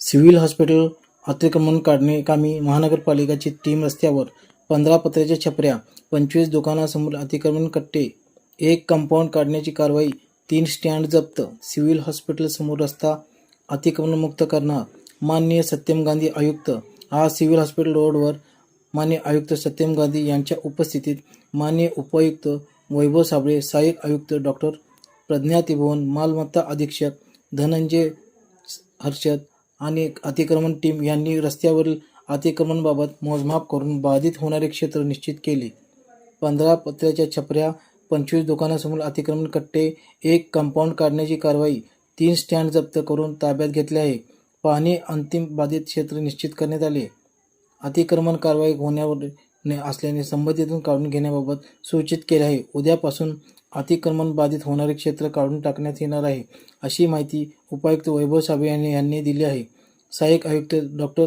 Civil hospital अतिक्रमण काढणे कामी महानगरपालिकाची टीम रस्त्यावर पंधरा पत्र्याच्या छपऱ्या पंचवीस दुकानासमोर अतिक्रमण कट्टे एक कंपाऊंड काढण्याची कारवाई तीन स्टँड जप्त सिव्हिल हॉस्पिटलसमोर रस्ता अतिक्रमणमुक्त करणार माननीय सत्यम गांधी आयुक्त हा सिव्हिल हॉस्पिटल रोडवर मान्य आयुक्त सत्यम गांधी यांच्या उपस्थितीत मान्य उपायुक्त वैभव साबळे सहाय्यक आयुक्त डॉक्टर प्रज्ञा त्रिभुवन मालमत्ता अधीक्षक धनंजय हर्षद आणि अतिक्रमण टीम यांनी रस्त्यावरील अतिक्रमणबाबत मोजमाप करून बाधित होणारे क्षेत्र निश्चित केले. पंधरा पत्र्याच्या छपऱ्या पंचवीस दुकानासमोर अतिक्रमण कट्टे एक कंपाऊंड काढण्याची कारवाई तीन स्टँड जप्त करून ताब्यात घेतले आहे. पाहणी अंतिम बाधित क्षेत्र निश्चित करण्यात आले. अतिक्रमण कारवाई होण्यावर असल्याने संबंधितून काढून घेण्याबाबत सूचित केले आहे. उद्यापासून अतिक्रमण बाधित होणारे क्षेत्र काढून टाकण्यात येणार आहे अशी माहिती उपायुक्त वैभव साबळे यांनी दिली आहे. सहाय्यक आयुक्त डॉक्टर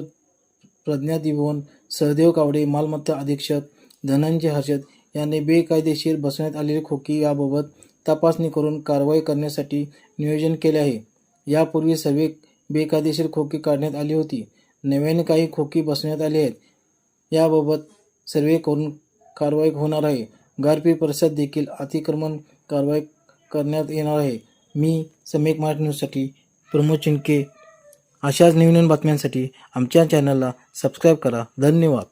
प्रज्ञा दिभुवन सहदेव कावडे मालमत्ता अधीक्षक धनंजय हर्षद यांनी बेकायदेशीर बसवण्यात आलेली खोकी याबाबत तपासणी करून कारवाई करण्यासाठी नियोजन केले आहे. यापूर्वी सर्वे बेकायदेशीर खोकी काढण्यात आली होती. नव्याने काही खोकी बसवण्यात आली आहेत. याबाबत सर्वे करून कारवाई होणार आहे. गारपीट परिसरात देखील अतिक्रमण कारवाई करण्यात येणार आहे. मी समेक मराठी न्यूजसाठी प्रमोद चिंके अशाच नवीन नवीन बातम्यांसाठी आमच्या चॅनलला सबस्क्राईब करा. धन्यवाद.